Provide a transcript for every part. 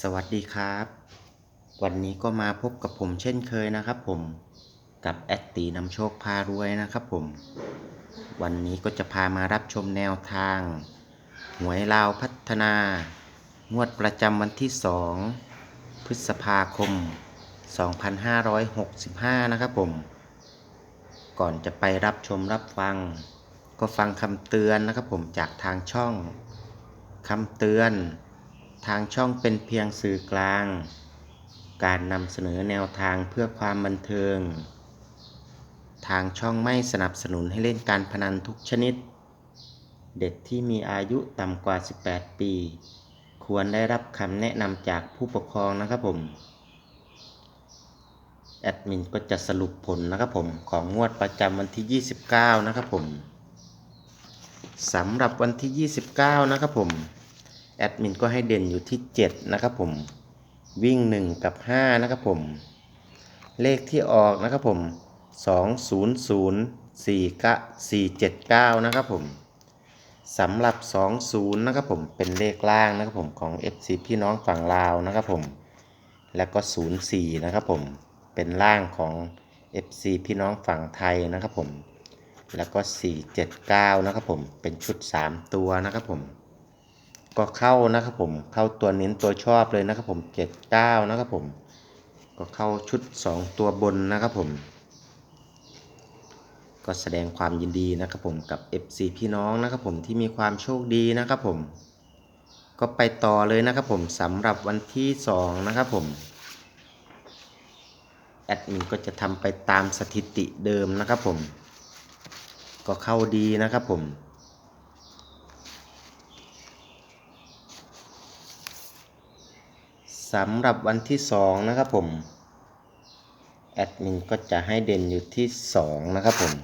สวัสดีครับ วันนี้ก็มาพบกับผมเช่นเคยนะครับผมกับแอดตีนำโชคพารวยนะครับผม วันนี้ก็จะพามารับชมแนวทาง หวยลาวพัฒนา งวดประจำวันที่ 2 พฤษภาคม 2565 นะครับผม ก่อนจะไปรับชมรับฟัง ก็ฟังคำเตือนนะครับผมจากทางช่องคำเตือน ทางช่องเป็นเพียงสื่อกลาง การนำเสนอแนวทางเพื่อความบันเทิง ทางช่องไม่สนับสนุนให้เล่นการพนันทุกชนิด เด็กที่มีอายุต่ำกว่า 18 ปี ควรได้รับคำแนะนำจากผู้ปกครองนะครับผม แอดมินก็จะสรุปผลนะครับผม ของงวดประจำวันที่ 29 นะครับผมสำหรับวันที่ 29 นะครับผม แอดมินก็ให้เด่นอยู่ที่ 7 นะครับผม วิ่ง 1 กับ 5 นะครับผม เลขที่ออกนะครับผม 200 479 นะครับผมสำหรับ 20 นะครับผมเป็นเลขล่างนะครับผมของ FC พี่น้องฝั่งลาวนะครับผม แล้วก็ 04 นะครับผมเป็นล่างของ FC พี่น้องฝั่งไทยนะครับผม แล้วก็ 479 นะครับผม เป็นชุด 3 ตัวนะครับผม ก็เข้านะครับผมเข้าตัวเน้นตัวชอบเลยนะครับผม79นะครับผม ก็เข้าชุด2ตัวบนนะครับผม ก็แสดงความยินดีนะครับผมกับ FC พี่น้องนะครับผมที่มีความโชคดีนะครับผม ก็ไปต่อเลยนะครับผมสำหรับวันที่2นะครับผมแอดมินก็จะทำไปตามสถิติเดิมนะครับผม ก็เข้าดีนะครับผม สำหรับวันที่ 2 นะครับผม แอดมินก็จะให้เด่นอยู่ที่ 2 นะครับผม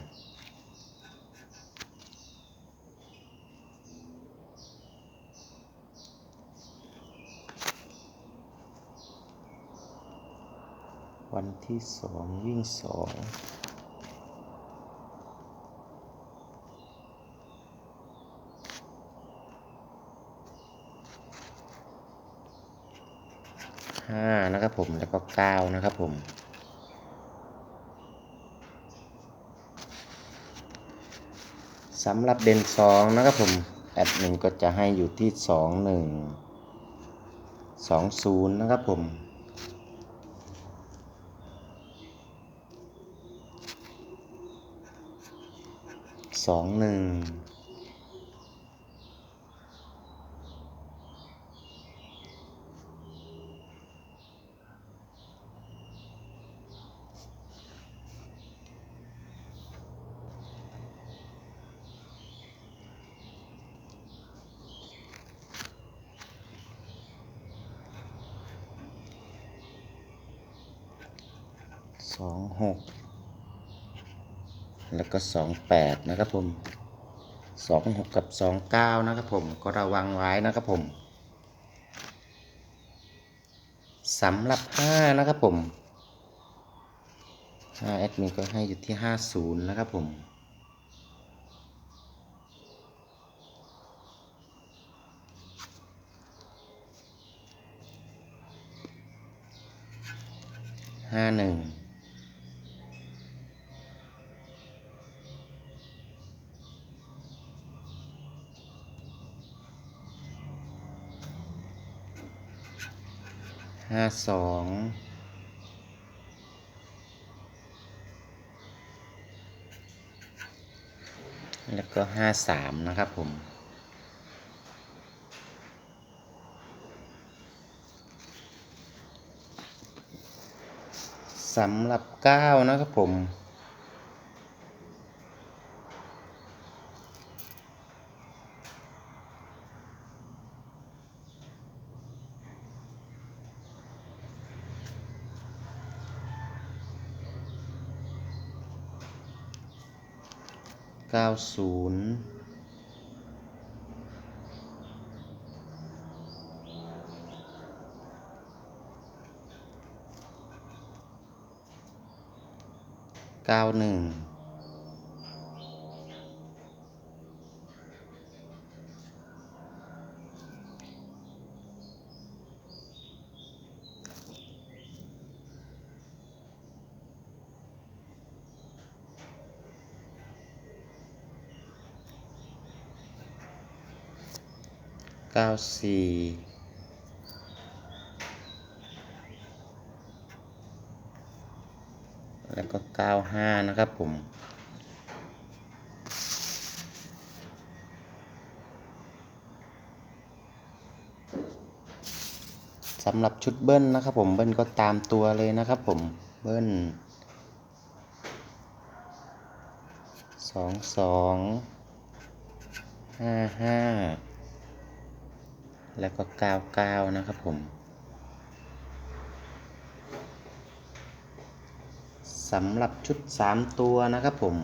วันที่สองวิ่งสอง ห้านะครับผมแล้วก็เก้านะครับผมสำหรับเด่นสองนะครับผมแอดมินก็จะให้อยู่ที่สองหนึ่งสองศูนย์นะครับผมสองหนึ่ง องหกแล้วก็สองแปดนะครับผมสองหกกับสองเก้านะครับผมก็ระวังไว้นะครับผมสำหรับห้านะครับผมห้าแอดมินก็ให้อยู่ที่ห้าศูนย์นะครับผมห้าหนึ่ง ห้าสองแล้วก็ห้าสามนะครับผม สำหรับเก้านะครับผม เก้าศูนย์เก้าหนึ่ง เก้าสี่แล้วก็เก้าห้านะครับผมสำหรับชุดเบิ้ลนะครับผมเบิ้ลก็ตามตัวเลยนะครับผมเบิ้ลสองสองห้าห้า แล้วก็เก้าเก้านะครับผมสำหรับชุดสามตัวนะครับผม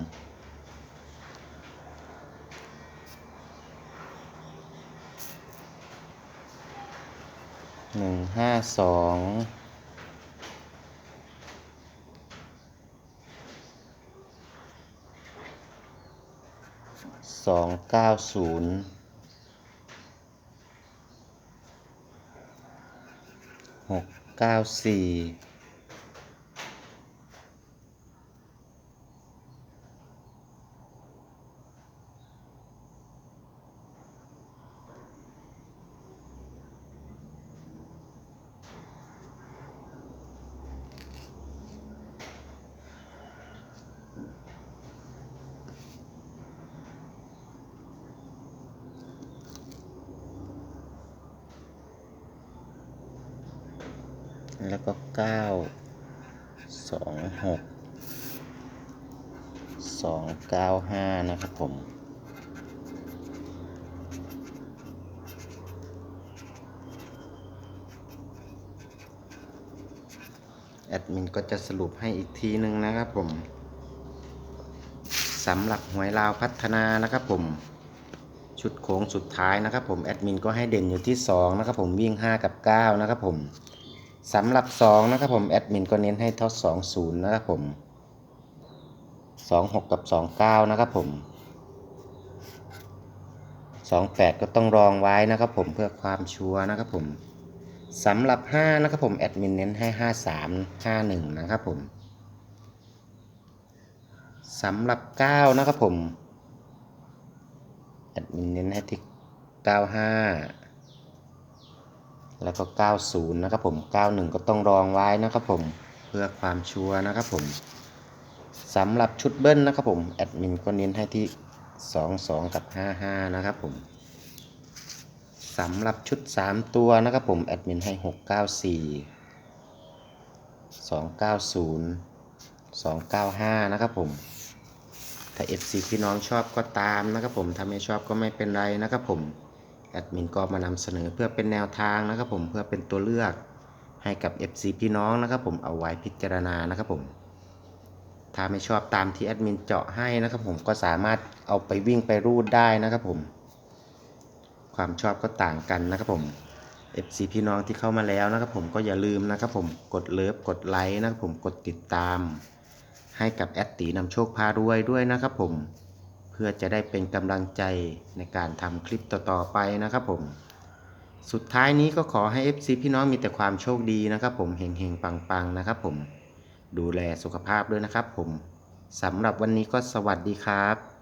หนึ่งห้าสองสองเก้าศูนย์ หกเก้าสี่ แล้วก็เก้าสองหกสองเก้าห้านะครับผมแอดมินก็จะสรุปให้อีกทีหนึ่งนะครับผมสำหรับหวยลาวพัฒนานะครับผม ชุดโค้งสุดท้ายนะครับผมแอดมินก็ให้เด่นอยู่ที่ 2 นะครับผมวิ่ง 5 กับ 9 นะครับผม สำหรับ 2 นะครับผม แอดมินก็เน้นให้ท่า2 0 นะครับผม 2 6 กับ 2 9 นะครับผม 2 8 ก็ต้องรองไว้นะครับผมเพื่อความชัวร์นะครับผมสำหรับ 5 นะครับผม แอดมินเน้นให้ 5 3 5 1 นะครับผมสำหรับ 9 นะครับผม แอดมินเน้นให้ที่ 95 แล้วก็ 90 นะครับผม 91 ก็ต้องรองไว้นะครับผม เพื่อความชัวร์นะครับผมสำหรับชุดเบิ้ลนะครับผม แอดมินก็เน้นให้ที่ 22 กับ 55 นะครับผมสำหรับชุด 3 ตัวนะครับผม แอดมินให้ 694 290 295 นะครับผม ถ้า FC พี่น้องชอบก็ตามนะครับผม ถ้าไม่ชอบก็ไม่เป็นไรนะครับผม แอดมินก็มานำเสนอเพื่อเป็นแนวทางนะครับผมเพื่อเป็นตัวเลือกให้กับ FC พี่น้องนะครับผมเอาไว้พิจารณานะครับผมถ้าไม่ชอบตามที่แอดมินเจาะให้นะครับผมก็สามารถเอาไปวิ่งไปรูดได้นะครับผม ความชอบก็ต่างกันนะครับผม FC พี่น้องที่เข้ามาแล้วนะครับผมก็อย่าลืมนะครับผมกดเลิฟกดไลค์นะครับผมกดติดตาม ให้กับแอดตีนำโชคพารวยด้วยนะครับผม พื่อจะได้เป็นกำลังใจในการทำคลิปต่อๆไปนะครับผม สุดท้ายนี้ก็ขอให้ FC พี่น้องมีแต่ความโชคดีนะครับผมเฮงๆ ปังๆ นะครับผม ดูแลสุขภาพด้วยนะครับผมสำหรับวันนี้ก็สวัสดีครับ